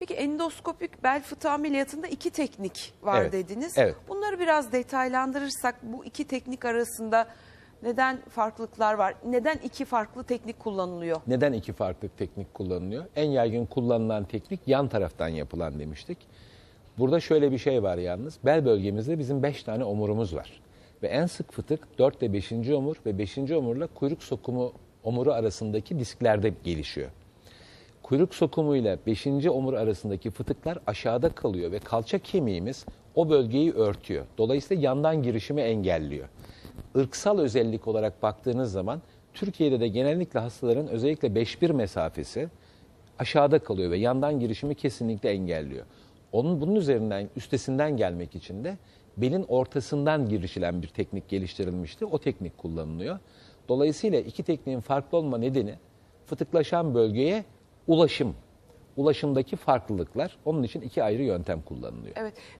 Peki endoskopik bel fıtığı ameliyatında iki teknik var Evet, dediniz. evet. Bunları biraz detaylandırırsak bu iki teknik arasında neden farklılıklar var? Neden iki farklı teknik kullanılıyor? Neden iki farklı teknik kullanılıyor? En yaygın kullanılan teknik yan taraftan yapılan demiştik. Burada şöyle bir şey var yalnız. Bel bölgemizde bizim 5 tane omurumuz var. Ve en sık fıtık 4 ile 5. omur ve 5. omurla kuyruk sokumu omuru arasındaki disklerde gelişiyor. Kuyruk sokumu ile 5. omur arasındaki fıtıklar aşağıda kalıyor ve kalça kemiğimiz o bölgeyi örtüyor. Dolayısıyla yandan girişimi engelliyor. Irksal özellik olarak baktığınız zaman Türkiye'de de genellikle hastaların özellikle 5-1 mesafesi aşağıda kalıyor ve yandan girişimi kesinlikle engelliyor. Onun bunun üzerinden üstesinden gelmek için de belin ortasından girişilen bir teknik geliştirilmişti. O teknik kullanılıyor. Dolayısıyla iki tekniğin farklı olma nedeni fıtıklaşan bölgeye ulaşım. Ulaşımdaki farklılıklar. Onun için iki ayrı yöntem kullanılıyor. Evet.